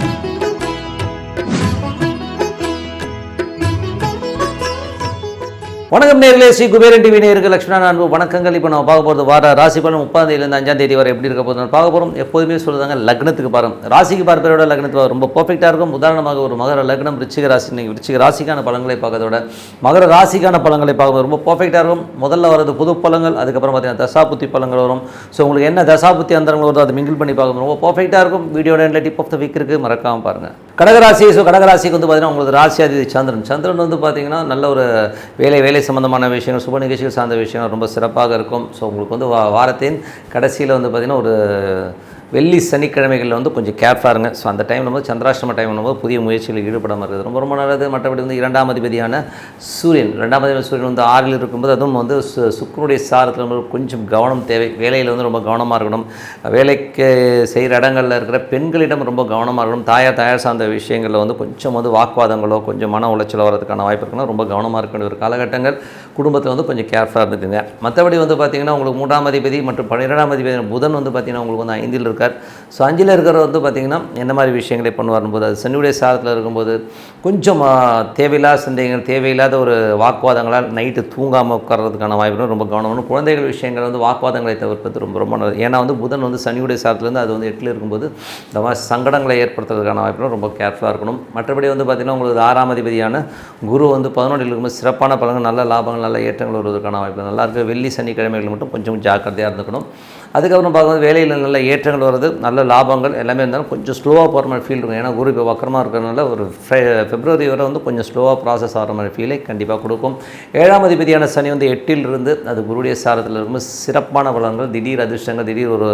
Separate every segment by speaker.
Speaker 1: Thank you. வணக்கம் நேர்களே Sri Kuberan TV நேருக்கு லட்சுமணா அன்பு வணக்கங்கள். இப்போ நம்ம பார்க்க போகிறது வார ராசி பலன் முப்பதாம் தேதியிலேருந்து அஞ்சாம் தேதி வரை எப்படி இருக்க போகுது பார்க்க போகிறோம் எப்போதுமே சொல்லுதாங்க லக்னத்துக்கு பாருங்க. ராசிக்கு பார்ப்பதோட லக்னத்துக்கு ரொம்ப பர்ஃபெக்டாக இருக்கும். உதாரணமாக ஒரு மகர லக்னம் ரிச்சிக ராசி நீங்கள் ரிச்சிக ராசிக்கான பழங்களை பார்க்கறதோட மகர ராசிக்கான பழங்களை பார்க்கும்போது ரொம்ப பர்ஃபெக்டாக இருக்கும். முதல்ல வரது புது பழங்கள் அதுக்கப்புறம் பார்த்தீங்கன்னா தசாபுத்தி பழங்கள் வரும். ஸோ உங்களுக்கு என்ன தசாபுத்தி அந்தரங்கள் வருதோ அதை மிங்கிள் பண்ணி பார்க்கும்போது ரொம்ப பர்ஃபெக்டாக இருக்கும். வீடியோட டிப் ஆஃப் த வீக் இருக்குது மறக்காமல் பாருங்கள் கடகராசி ஸோ கடகராசிக்கு வந்து பார்த்தீங்கன்னா உங்களுக்கு ராசியாதி சந்திரன். சந்திரன் வந்து பார்த்திங்கன்னா நல்ல ஒரு வேலை வேலை சம்மந்தமான விஷயங்கள் சுப நிகழ்ச்சிகள் சார்ந்த விஷயங்கள் ரொம்ப சிறப்பாக இருக்கும். ஸோ உங்களுக்கு வந்து வா வாரத்தின் கடைசியில் வந்து பார்த்திங்கன்னா ஒரு வெள்ளி சனிக்கிழமைகளில் வந்து கொஞ்சம் கேர்ஃபாக இருங்க ஸோ அந்த டைமில் வந்து சந்திராஷ்டம டைம் போது புதிய முயற்சிகளில் ஈடுபடாமல் இருக்குது ரொம்ப ரொம்ப நல்லது. மற்றபடி வந்து இரண்டாம் அதிபதியான சூரியன். ரெண்டாம் அதிபதி சூரியன் வந்து ஆறில் இருக்கும்போது அதுவும் வந்து சு- சுக்கிரனுடைய சாரத்தில் வந்து கொஞ்சம் கவனம் தேவை. வேலையில் வந்து ரொம்ப கவனமாக இருக்கணும். வேலைக்கு செய்கிற இடங்களில் இருக்கிற பெண்களிடம் ரொம்ப கவனமாக இருக்கணும். தாயார் தாயார் சார்ந்த விஷயங்களில் வந்து கொஞ்சம் வந்து வாக்குவாதங்களோ கொஞ்சம் மன உளைச்சலோ வரதுக்கான வாய்ப்பு இருக்குன்னா ரொம்ப கவனமாக இருக்க வேண்டிய ஒரு காலகட்டங்கள். குடும்பத்தில் வந்து கொஞ்சம் கேர்ஃபுல்லாக இருந்துக்குங்க. மற்றபடி வந்து பார்த்திங்கன்னா உங்களுக்கு மூன்றாம் அதிபதி மற்றும் பன்னிரெண்டாம் அதிபதி புதன் வந்து பார்த்திங்கன்னா உங்களுக்கு வந்து ஐந்தில் கொடுத்துருக்கார் ஸோ அஞ்சில் இருக்கிறவர் வந்து பார்த்திங்கன்னா என்ன மாதிரி விஷயங்களை பண்ணுவார்னு போது அது சனியுடைய சாதத்தில் இருக்கும்போது கொஞ்சம் தேவையில்லாத சந்தேகங்கள் தேவையில்லாத ஒரு வாக்குவாதங்களால் நைட்டு தூங்காமல் உட்கார்றதுக்கான வாய்ப்பு ரொம்ப கவனம்னு குழந்தைகள் விஷயங்கள் வந்து வாக்குவாதங்களை தவிர்ப்பது ரொம்ப ரொம்ப நல்லது ஏன்னா வந்து புதன் வந்து சனியுடைய சாதத்துலேருந்து அது வந்து எட்டில் இருக்கும்போது இந்த மாதிரி சங்கடங்களை ஏற்படுத்துறதுக்கான வாய்ப்பு ரொம்ப கேர்ஃபுல்லாக இருக்கணும். மற்றபடி வந்து பார்த்திங்கன்னா உங்களுக்கு ஆறாம் அதிபதியான குரு வந்து பதினொன்றில் இருக்கும்போது சிறப்பான பலன்கள் நல்ல லாபங்கள் நல்ல ஏற்றங்கள் வருவதற்கான வாய்ப்பு நல்லா இருக்குது வெள்ளி சனிக்கிழமைகள் மட்டும் கொஞ்சம் ஜாக்கிரதையாக இருந்துக்கணும். அதுக்கப்புறம் பார்க்கும்போது வேலையில் நல்ல ஏற்றங்கள் வருது. நல்ல லாபங்கள் எல்லாமே இருந்தாலும் கொஞ்சம் ஸ்லோவாக போகிற மாதிரி ஃபீல் இருக்கும். ஏன்னா குரு இப்போ வக்கரமாக இருக்கிறதுனால ஒரு ஃபெப்ரவரி வரை வந்து கொஞ்சம் ஸ்லோவாக ப்ராசஸ் ஆகிற மாதிரி ஃபீலை கண்டிப்பாக கொடுக்கும். ஏழாம் அதிபதியான சனி வந்து எட்டில் இருந்து அது குருடைய சாரத்தில் இருக்கும்போது சிறப்பான பலன்கள் திடீர் அதிர்ஷ்டங்கள் திடீர் ஒரு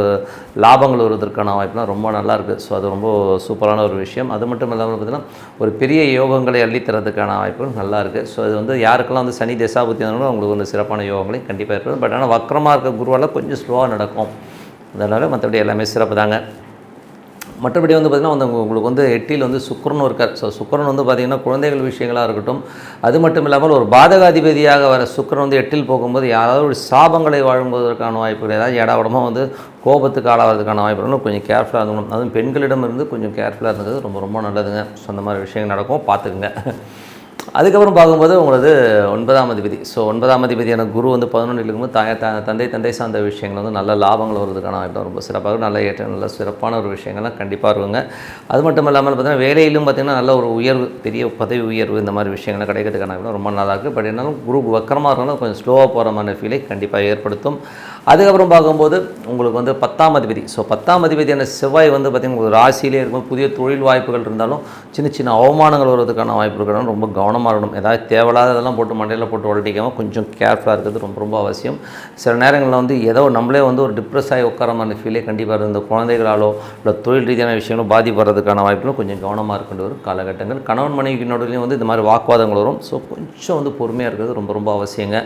Speaker 1: லாபங்கள் வருவதற்கான வாய்ப்புலாம் ரொம்ப நல்லா இருக்குது ஸோ அது ரொம்ப சூப்பரான ஒரு விஷயம். அது மட்டும் இல்லாமல் பார்த்தீங்கன்னா ஒரு பெரிய யோகங்களை அள்ளித்தரதுக்கான வாய்ப்புகள் நல்லா இருக்குது ஸோ அது வந்து யாருக்கெல்லாம் வந்து சனி தசாபுத்தி இருந்தாலும் அவங்களுக்கு வந்து சிறப்பான யோகங்களையும் கண்டிப்பாக இருக்குது பட் ஆனால் வக்கரமாக இருக்க குருவால் கொஞ்சம் ஸ்லோவாக நடக்கும். அதனால் மற்றபடி எல்லாமே சிறப்பு தாங்க மற்றபடி வந்து பார்த்திங்கன்னா வந்து உங்களுக்கு வந்து எட்டியில் வந்து சுக்கரன் இருக்கார். ஸோ சுக்கரன் வந்து பார்த்திங்கன்னா குழந்தைகள் விஷயங்களாக இருக்கட்டும் அது மட்டும் இல்லாமல் ஒரு பாதகாதிபதியாக வர சுக்கரன் வந்து எட்டில் போகும்போது யாராவது ஒரு சாபங்களை வாழும்போதற்கான வாய்ப்புகள் ஏதாவது இடவிடமாக வந்து கோபத்துக்கு ஆளாகிறதுக்கான வாய்ப்புகளும் கொஞ்சம் கேர்ஃபுல்லாக இருக்கணும். அதுவும் பெண்களிடம் இருந்து கொஞ்சம் கேர்ஃபுல்லாக இருந்தது. ரொம்ப ரொம்ப நல்லதுங்க. ஸோ அந்த மாதிரி விஷயங்கள் நடக்கும். பார்த்துக்குங்க. அதுக்கப்புறம் பார்க்கும்போது உங்களது ஒன்பதாம் அதிபதி. ஸோ ஒன்பதாம் அதிபதியான குரு வந்து பதினொன்றில் இருக்கும்போது தாய த தந்தை தந்தை சார்ந்த விஷயங்கள் வந்து நல்ல லாபங்கள் வருவதற்கான வாய்ப்பு ரொம்ப சிறப்பாக நல்ல ஏற்ற நல்ல சிறப்பான ஒரு விஷயங்கள்லாம் கண்டிப்பாக இருக்குங்க அது மட்டும் இல்லாமல் பார்த்தீங்கன்னா வேலையிலும் பார்த்தீங்கன்னா நல்ல ஒரு உயர்வு பெரிய பதவி உயர்வு இந்த மாதிரி விஷயங்கள்லாம் கிடைக்கிறதுக்கான ரொம்ப நல்லா இருக்குது. பட் என்னாலும் குரு வக்கரமாக இருந்தாலும் கொஞ்சம் ஸ்லோவாக போகிற மாதிரி ஃபீலை கண்டிப்பாக ஏற்படுத்தும். அதுக்கப்புறம் பார்க்கும்போது உங்களுக்கு வந்து பத்தாம் அதிபதி. ஸோ பத்தாம் அதிபதியான செவ்வாய் வந்து பார்த்திங்கன்னா ஒரு ராசியிலே இருக்கும் புதிய தொழில் வாய்ப்புகள் இருந்தாலும் சின்ன சின்ன அவமானங்கள் வருவதற்கான வாய்ப்பு இருக்கிறனால ரொம்ப கவனமாக இருக்கணும். ஏதாவது தேவையில்லாததெல்லாம் போட்டு மண்டையில் போட்டு உடட்டிக்காமல் கொஞ்சம் கேர்ஃபுல்லாக இருக்கிறது ரொம்ப ரொம்ப அவசியம். சில நேரங்களில் வந்து ஏதோ நம்மளே வந்து ஒரு டிப்ரெஸ் ஆகி உட்கார மாதிரி ஃபீலே கண்டிப்பாக இருந்த குழந்தைகளாலோ இல்லை தொழில் ரீதியான விஷயங்களும் பாதிப்படுறதுக்கான வாய்ப்புகளும் கொஞ்சம் கவனமாக இருக்கின்ற ஒரு காலகட்டங்கள். கணவன் மனைவிக்கு நடுவுலையும் வந்து இந்த மாதிரி வாக்குவாதங்கள் வரும். ஸோ கொஞ்சம் வந்து பொறுமையாக இருக்கிறது ரொம்ப ரொம்ப அவசியங்க.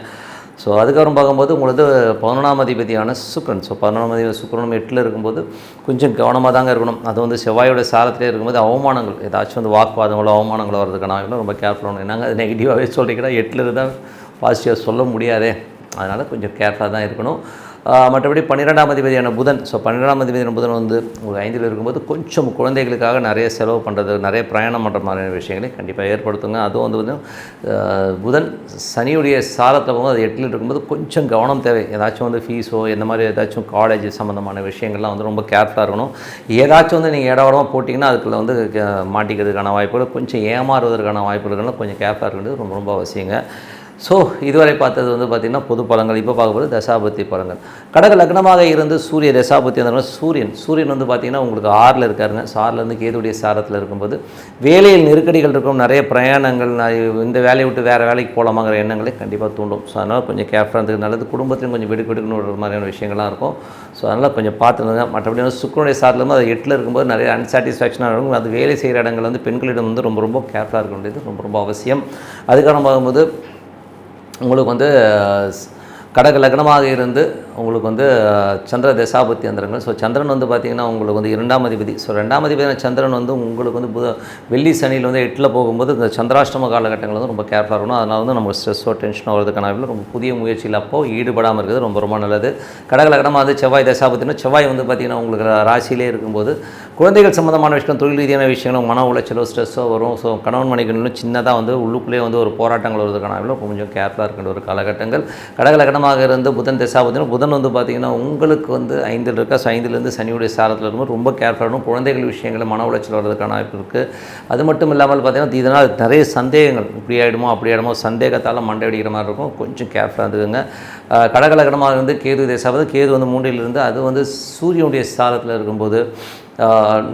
Speaker 1: ஸோ அதுக்கப்புறம் பார்க்கும்போது உங்களுக்கு பதினொன்றாம் அதிபதியான சுக்ரன் ஸோ பதினொன்றாம் அதிபதி சுக்ரனும் எட்டில் இருக்கும்போது கொஞ்சம் கவனமாக தாங்க இருக்கணும். அது வந்து செவ்வாயோட சாரத்திலே இருக்கும்போது அவமானங்கள் ஏதாச்சும் வந்து வாக்குவாதங்களோ அவமானங்களோ வரதுக்கான வாய்ப்புகளும் ரொம்ப கேர்ஃபுல்லாக என்னங்க அது நெகட்டிவாகவே சொல்லிக்கிறா எட்டில் இருந்தால் பாசிட்டிவாக சொல்ல முடியாதே. அதனால் கொஞ்சம் கேர்ஃபுல்லாக தான் இருக்கணும். மற்றபடி பன்னிரெண்டாம் அதிபதியான புதன். ஸோ பன்னிரெண்டாம் அதிபதியான புதன் வந்து ஒரு ஐந்தில் இருக்கும்போது கொஞ்சம் குழந்தைகளுக்காக நிறைய செலவு பண்ணுறது நிறைய பிரயாணம் பண்ணுற மாதிரியான விஷயங்களை கண்டிப்பாக ஏற்படுத்துங்க. அதுவும் வந்து பார்த்திங்கன்னா புதன் சனியுடைய சாரத்தில் போகும்போது அது எட்டில் இருக்கும்போது கொஞ்சம் கவனம் தேவை. ஏதாச்சும் வந்து ஃபீஸோ இந்த மாதிரி ஏதாச்சும் காலேஜ் சம்மந்தமான விஷயங்கள்லாம் வந்து ரொம்ப கேர்ஃபுல்லாக இருக்கணும். ஏதாச்சும் வந்து நீங்கள் இடவடமாக போட்டிங்கன்னா அதுக்குள்ள வந்து மாட்டிக்கிறதுக்கான வாய்ப்புகள் கொஞ்சம் ஏமாறுவதற்கான வாய்ப்புகள்லாம் கொஞ்சம் கேர்ஃபுல்லாக இருக்கிறது ரொம்ப ரொம்ப அவசியங்க. ஸோ இதுவரை பார்த்தது வந்து பார்த்திங்கன்னா பொது பலங்கள் இப்போ பார்க்கும்போது தசாபத்தி பலங்கள் கடக லக்னமாக இருந்து சூரிய தசாபத்தி வந்தாலும் சூரியன். சூரியன் வந்து பார்த்திங்கன்னா உங்களுக்கு ஆறில் இருக்காருங்க. ஸோ கேதுடைய சாரத்தில் இருக்கும்போது வேலையில் நெருக்கடிகள் இருக்கும். நிறைய பிரயாணங்கள் இந்த வேலையை விட்டு வேறு வேலைக்கு போகலாமாங்கிற எண்ணங்களை கண்டிப்பாக தூண்டும். ஸோ அதனால் கொஞ்சம் கேர்ஃபுல்லாக இருந்தது நல்லது குடும்பத்திலையும் கொஞ்சம் வெடுக்கு வெடுக்குன்னு மாதிரியான விஷயங்கள்லாம் இருக்கும். ஸோ அதனால் கொஞ்சம் பார்த்துருங்க மற்றபடி வந்து சுக்கரனுடைய சாரில் இருந்து அது எட்டில் இருக்கும்போது நிறைய அன்சாட்டிஸ்ஃபேக்ஷனாக இருக்கும். அது வேலை செய்கிற இடங்கள் வந்து பெண்களிடம் வந்து ரொம்ப ரொம்ப கேர்ஃபுல்லாக இருக்க வேண்டியது ரொம்ப ரொம்ப அவசியம். அதுக்கான பார்க்கும்போது உங்களுக்கு வந்து கடக லக்னமாக இருந்து உங்களுக்கு வந்து சந்திர தசாபத்தி அந்தரங்கள் ஸோ சந்திரன் வந்து பார்த்திங்கன்னா உங்களுக்கு வந்து இரண்டாம் அதிபதி. ஸோ ரெண்டாம் அதிபதியான சந்திரன் வந்து உங்களுக்கு வந்து புத வெள்ளி சனியில் வந்து எட்டில் போகும்போது இந்த சந்திராஷ்டம காலகட்டங்கள் வந்து ரொம்ப கேர்ஃபுல்லாக இருக்கணும். அதனால் வந்து நம்ம ஸ்ட்ரெஸ்ஸோ டென்ஷனோ வரதுக்கான ரொம்ப புதிய முயற்சியில் அப்போ ஈடுபடாமல் இருக்கிறது ரொம்ப ரொம்ப நல்லது. கடகலகடமாக வந்து செவ்வாய் தசாபத்தினா செவ்வாய் வந்து பார்த்திங்கன்னா உங்களுக்கு ராசியிலே இருக்கும்போது குழந்தைகள் சம்மந்தமான விஷயம் தொழில் ரீதியான விஷயங்களும் மன உளைச்சலோ ஸ்ட்ரெஸ்ஸோ வரும். ஸோ கணவன் மனைவிகளும் சின்னதாக வந்து உள்ளுக்குள்ளேயே வந்து ஒரு போராட்டங்கள் வருவதற்கான கொஞ்சம் கேர்ஃபுல்லாக இருக்கின்ற ஒரு காலகட்டங்கள். கடகலகடமாக இருந்து புதன் தசாபத்தினா புதன் வந்து பார்த்திங்கன்னா உங்களுக்கு வந்து ஐந்தில் இருக்கா? ஐந்துலேருந்து சனியுடைய சாரத்தில் இருக்கும்போது ரொம்ப கேர்ஃபுல்லாக குழந்தைகள் விஷயங்களை மன உளைச்சல் வர்றதுக்கான வாய்ப்பு இருக்குது அது மட்டும் இல்லாமல் பார்த்திங்கன்னா இதனால் நிறைய சந்தேகங்கள். இப்படி ஆகிடுமோ அப்படி ஆகிடுமோ சந்தேகத்தால் மண்டை அடிக்கிற மாதிரி இருக்கும். கொஞ்சம் கேர்ஃபுல்லாக இருந்துக்குங்க கடகலகடமாக இருந்து கேது தேசாவது கேது வந்து மூன்றிலிருந்து அது வந்து சூரியனுடைய சாரத்தில் இருக்கும்போது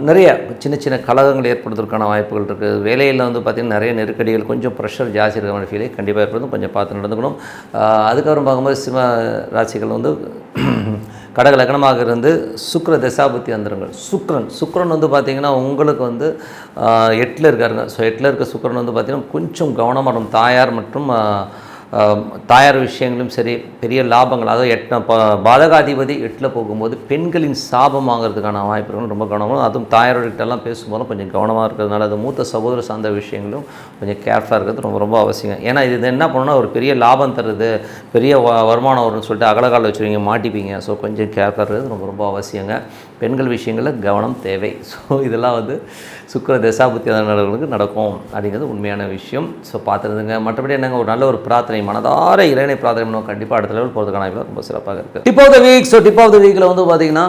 Speaker 1: நிறைய சின்ன சின்ன கழகங்கள் ஏற்படுவதற்கான வாய்ப்புகள் இருக்குது. வேலையில் வந்து பார்த்திங்கன்னா நிறைய நெருக்கடிகள் கொஞ்சம் ப்ரெஷர் ஜாஸ்தி இருக்கிற மாதிரி ஃபீலே கண்டிப்பாக ஏற்படுத்தும் கொஞ்சம் பார்த்து நடந்துக்கணும். அதுக்கப்புறம் பார்க்கும்போது சிம்ம ராசிகள் வந்து கடக லக்னமாக இருந்து சுக்கர தசாபுத்தி அந்தரங்கள் சுக்ரன் சுக்ரன் வந்து பார்த்திங்கன்னா உங்களுக்கு வந்து எட்டில் இருக்காருங்க. ஸோ எட்டில் இருக்க சுக்ரன் வந்து பார்த்திங்கன்னா கொஞ்சம் கவனமாக இருக்கும் தாயார் மற்றும் தாயார் விஷயங்களும் சரி பெரிய லாபங்கள் அதாவது எட்ட ப பாதகாதிபதி எட்டில் போகும்போது பெண்களின் சாபம் வாங்குறதுக்கான வாய்ப்புகளும் ரொம்ப கவனமாக அதுவும் தாயாரோடகிட்டலாம் பேசும்போது கொஞ்சம் கவனமாக இருக்கிறதுனால அது மூத்த சகோதர சார்ந்த விஷயங்களும் கொஞ்சம் கேர்ஃபுல்லாக இருக்கிறது ரொம்ப ரொம்ப அவசியம். ஏன்னா இது என்ன பண்ணணும்னா ஒரு பெரிய லாபம் தருது பெரிய வ- வருமானம் வரும்னு சொல்லிட்டு அகலகால வச்சுருவீங்க மாட்டிப்பீங்க. ஸோ கொஞ்சம் கேர்ஃபுல்லாக இருக்கிறது ரொம்ப ரொம்ப அவசியங்க. பெண்கள் விஷயங்களில் கவனம் தேவை. ஸோ இதெல்லாம் வந்து சுக்கிர தசாபுத்தி நடக்கும் அப்படிங்கிறது உண்மையான விஷயம். ஸோ பார்த்துருந்துங்க. மற்றபடி என்னங்க ஒரு நல்ல ஒரு பிரார்த்தனை. மனதார இறைவனை பிரார்த்தனை பண்ணுவோம். கண்டிப்பாக அடுத்த லெவல் போகிறதுக்கான வாய்ப்பு ரொம்ப சிறப்பாக இருக்குது tip of the week so tip of the வீக்கில் வந்து பார்த்தீங்கன்னா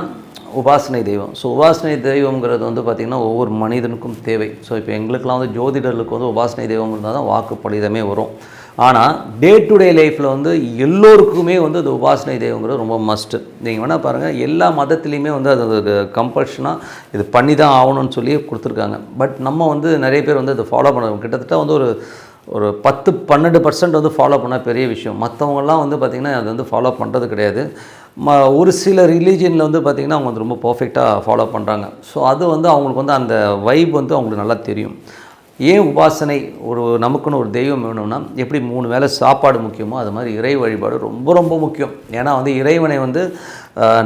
Speaker 1: உபாசனை தெய்வம். ஸோ உபாசனை தெய்வங்கிறது வந்து பார்த்திங்கன்னா ஒவ்வொரு மனிதனுக்கும் தேவை. ஸோ இப்போ எங்களுக்கெல்லாம் வந்து ஜோதிடர்களுக்கு வந்து உபாசனை தெய்வம் இருந்தால் தான் வாக்கு வரும். ஆனால் டே டு டே லைஃப்பில் வந்து எல்லோருக்குமே வந்து அது உபாசனை தெய்வங்கிறது ரொம்ப மஸ்ட்டு நீங்கள் வேணால் பாருங்கள் எல்லா மதத்துலேயுமே வந்து அது ஒரு கம்பல்ஷனாக இது பண்ணி தான் ஆகணும்னு சொல்லி கொடுத்துருக்காங்க. பட் நம்ம வந்து நிறைய பேர் வந்து அதை ஃபாலோ பண்ணுறோம் கிட்டத்தட்ட வந்து ஒரு ஒரு பத்து பன்னெண்டு பர்சன்ட் வந்து ஃபாலோ பண்ணால் பெரிய விஷயம். மற்றவங்கலாம் வந்து பார்த்திங்கன்னா அது வந்து ஃபாலோ பண்ணுறது கிடையாது. ம ஒரு சில ரிலீஜியனில் வந்து பார்த்திங்கன்னா அவங்க வந்து ரொம்ப பர்ஃபெக்டாக ஃபாலோ பண்ணுறாங்க ஸோ அது வந்து அவங்களுக்கு வந்து அந்த வைப் வந்து அவங்களுக்கு நல்லா தெரியும். ஏன் உபாசனை ஒரு நமக்குன்னு ஒரு தெய்வம் வேணும்னா எப்படி மூணு வேளை சாப்பாடு முக்கியமோ அது மாதிரி இறை வழிபாடு ரொம்ப ரொம்ப முக்கியம். ஏன்னா வந்து இறைவனை வந்து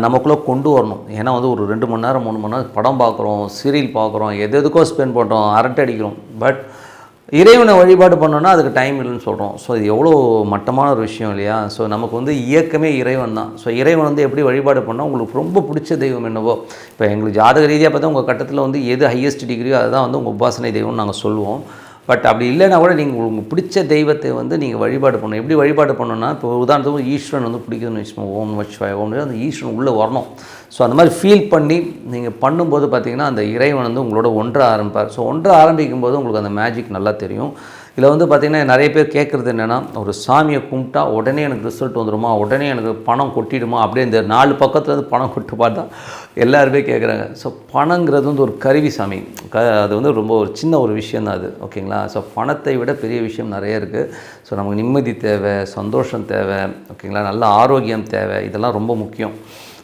Speaker 1: நமக்குள்ளே கொண்டு வரணும். ஏன்னா வந்து ஒரு ரெண்டு மணி நேரம் மூணு மணி நேரம் படம் பார்க்குறோம் சீரியல் பார்க்குறோம் எது எதுக்கோ ஸ்பெண்ட் பண்ணுறோம் அரட்டை அடிக்கிறோம். பட் இறைவனை வழிபாடு பண்ணோன்னா அதுக்கு டைம் இல்லைன்னு சொல்கிறோம் ஸோ இது எவ்வளோ மட்டமான ஒரு விஷயம் இல்லையா? ஸோ நமக்கு வந்து இயக்கமே இறைவன் தான். ஸோ இறைவன் வந்து எப்படி வழிபாடு பண்ணால் உங்களுக்கு ரொம்ப பிடிச்ச தெய்வம் என்னவோ. இப்போ எங்களுக்கு ஜாதக ரீதியாக பார்த்தா உங்கள் கட்டத்தில் வந்து எது ஹையஸ்ட் டிகிரியோ அதுதான் வந்து உங்கள் உபாசனை தெய்வம்னு நாங்கள் சொல்லுவோம். பட் அப்படி இல்லைன்னா கூட நீங்கள் உங்களுக்கு பிடிச்ச தெய்வத்தை வந்து நீங்கள் வழிபாடு பண்ணணும். எப்படி வழிபாடு பண்ணணும்னா இப்போ உதாரணத்துக்கு ஈஸ்வரன் வந்து பிடிக்குதுன்னு வச்சுக்கோங்க. ஓம் வச்சுவாய் ஓம் அந்த ஈஸ்வரன் உள்ளே வரணும். ஸோ அந்த மாதிரி ஃபீல் பண்ணி நீங்கள் பண்ணும்போது பார்த்தீங்கன்னா அந்த இறைவன் வந்து உங்களோட ஒன்ற ஆரம்பிப்பார். ஸோ ஒன்ற ஆரம்பிக்கும் போது உங்களுக்கு அந்த மேஜிக் நல்லா தெரியும். இதில் வந்து பார்த்திங்கன்னா நிறைய பேர் கேட்குறது என்னென்னா ஒரு சாமியை கும்பிட்டா உடனே எனக்கு ரிசல்ட் வந்துடுமா உடனே எனக்கு பணம் கொட்டிடுமா? அப்படியே இந்த நாலு பக்கத்துலேருந்து பணம் கொட்டு பார்த்தா எல்லாருமே கேட்குறாங்க. ஸோ பணங்கிறது வந்து ஒரு கருவி சாமி. க அது வந்து ரொம்ப ஒரு சின்ன ஒரு விஷயம் தான் அது. ஓகேங்களா? ஸோ பணத்தை விட பெரிய விஷயம் நிறைய இருக்குது ஸோ நமக்கு நிம்மதி தேவை சந்தோஷம் தேவை ஓகேங்களா? நல்ல ஆரோக்கியம் தேவை. இதெல்லாம் ரொம்ப முக்கியம்.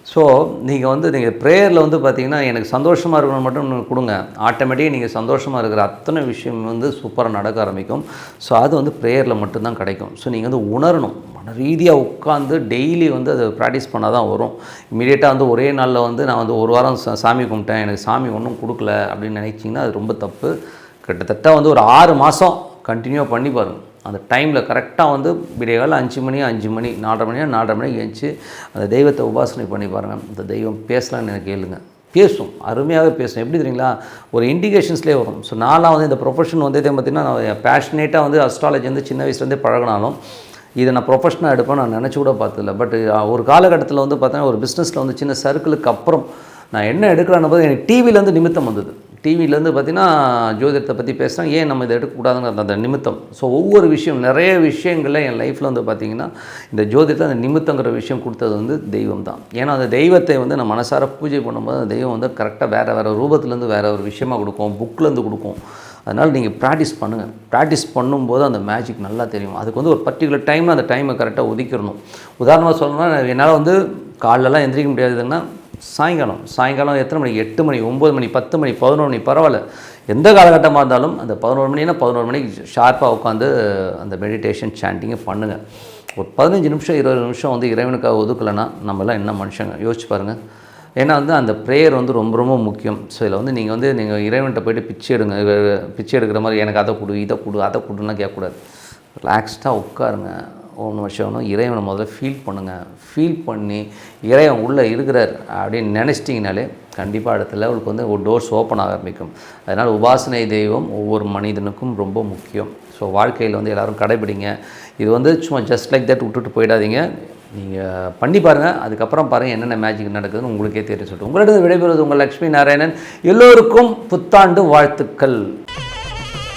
Speaker 1: ஸோ நீங்கள் வந்து நீங்கள் ப்ரேயரில் வந்து பார்த்தீங்கன்னா எனக்கு சந்தோஷமாக இருக்கணும் மட்டும் கொடுங்க. ஆட்டோமேட்டிக்காக நீங்கள் சந்தோஷமாக இருக்கிற அத்தனை விஷயம் வந்து சூப்பராக நடக்க ஆரம்பிக்கும். ஸோ அது வந்து ப்ரேயரில் மட்டும்தான் கிடைக்கும். ஸோ நீங்கள் வந்து உணரணும். மன ரீதியாக உட்காந்து டெய்லி வந்து அதை ப்ராக்டிஸ் பண்ணால் தான் வரும் இமீடியட்டாக வந்து ஒரே நாளில் வந்து நான் வந்து ஒரு வாரம் சா- சாமி கும்பிட்டேன். எனக்கு சாமி ஒன்றும் கொடுக்கல அப்படின்னு நினச்சிங்கன்னா அது ரொம்ப தப்பு. கிட்டத்தட்ட வந்து ஒரு ஆறு மாதம் கண்டினியூவாக பண்ணி பாருங்கள் அந்த டைமில் கரெக்டாக வந்து விடியகால அஞ்சு மணி அஞ்சு மணி நாலரை மணியா நாலரை மணிக்கு எழுந்துச்சு அந்த தெய்வத்தை உபாசனை பண்ணி பாருங்கள் அந்த தெய்வம் பேசலான்னு எனக்கு கேளுங்க. பேசும் அருமையாகவே பேசும். எப்படி தெரியுங்களா? ஒரு இண்டிகேஷன்ஸ்லேயே வரும். ஸோ நான்லாம் வந்து இந்த ப்ரொஃபஷன் வந்து இதே பார்த்தீங்கன்னா நான் பேஷனேட்டாக வந்து அஸ்ட்ராலஜி வந்து சின்ன வயசுலேருந்தே பழகினாலும் இதை நான் ப்ரொஃபஷனாக எடுப்பேன் நான் நினச்சி கூட பார்த்ததில்ல. பட் ஒரு காலகட்டத்தில் வந்து பார்த்தீங்கன்னா ஒரு பிஸ்னஸில் வந்து சின்ன சர்க்கிளுக்கு அப்புறம் நான் என்ன எடுக்கிறேன்னு போது எனக்கு டிவியிலேருந்து நிமித்தம் வந்தது. டிவிலேருந்து பார்த்திங்கன்னா ஜோதிடத்தை பற்றி பேசுகிறேன் ஏன் நம்ம இதை எடுக்கக்கூடாதுங்கிற அந்த நிமித்தம். ஸோ ஒவ்வொரு விஷயம் நிறைய விஷயங்களில் என் லைஃப்பில் வந்து பார்த்திங்கன்னா இந்த ஜோதிடத்தை அந்த நிமித்தங்கிற விஷயம் கொடுத்தது வந்து தெய்வம் தான் ஏன்னா அந்த தெய்வத்தை வந்து நம்ம மனசார பூஜை பண்ணும்போது அந்த தெய்வம் வந்து கரெக்டாக வேறு வேறு ரூபத்துலேருந்து வேறு ஒரு விஷயமாக கொடுக்கும் புக்லேருந்து கொடுக்கும். அதனால் நீங்கள் ப்ராக்டிஸ் பண்ணுங்கள் ப்ராக்டிஸ் பண்ணும்போது அந்த மேஜிக் நல்லா தெரியும். அதுக்கு வந்து ஒரு பர்டிகுலர் டைமில் அந்த டைமை கரெக்டாக ஒதுக்கிடணும். உதாரணமாக சொல்லணும்னா என்னால் வந்து காலெலாம் எந்திரிக்க முடியாதுன்னா சாயங்காலம். சாயங்காலம் எத்தனை மணிக்கு? எட்டு மணி ஒம்பது மணி பத்து மணி பதினோரு மணி பரவாயில்ல. எந்த காலகட்டமாக இருந்தாலும் அந்த பதினோரு மணினா பதினோரு மணிக்கு ஷார்ப்பாக உட்காந்து அந்த மெடிடேஷன் சாண்டிங்கை பண்ணுங்கள் ஒரு பதினஞ்சு நிமிஷம் இருபது நிமிஷம் வந்து இறைவனுக்காக ஒதுக்கலைன்னா நம்மளாம் என்ன மனுஷங்க? யோசிச்சு பாருங்கள் ஏன்னா வந்து அந்த ப்ரேயர் வந்து ரொம்ப ரொம்ப முக்கியம். ஸோ இதில் வந்து நீங்கள் வந்து நீங்கள் இறைவன்கிட்ட போயிட்டு பிச்சை எடுங்க. பிச்சை எடுக்கிற மாதிரி எனக்கு அதை கொடு இதை கொடு அதை கொடுன்னா கேட்கக்கூடாது. ரிலாக்ஸ்டாக உட்காருங்க. ஒன்று வருஷம் இறைவனை முதல்ல ஃபீல் பண்ணுங்கள் ஃபீல் பண்ணி இறைவன் உள்ளே இருக்கிறார் அப்படின்னு நினச்சிட்டிங்கனாலே கண்டிப்பாக அடுத்த லெவலுக்கு வந்து ஒரு டோர்ஸ் ஓப்பன் ஆக ஆரம்பிக்கும். அதனால் உபாசனை தெய்வம் ஒவ்வொரு மனிதனுக்கும் ரொம்ப முக்கியம். ஸோ வாழ்க்கையில் வந்து எல்லோரும் கடைபிடிங்க. இது வந்து சும்மா ஜஸ்ட் லைக் தட் விட்டுட்டு போயிடாதீங்க. நீங்கள் பண்ணி பாருங்கள் அதுக்கப்புறம் பாருங்கள் என்னென்ன மேஜிக் நடக்குதுன்னு உங்களுக்கே தெரியும் சொல்லிட்டு. உங்களிடம் விடைபெறுவது உங்கள் லக்ஷ்மி நாராயணன். எல்லோருக்கும் புத்தாண்டு வாழ்த்துக்கள்.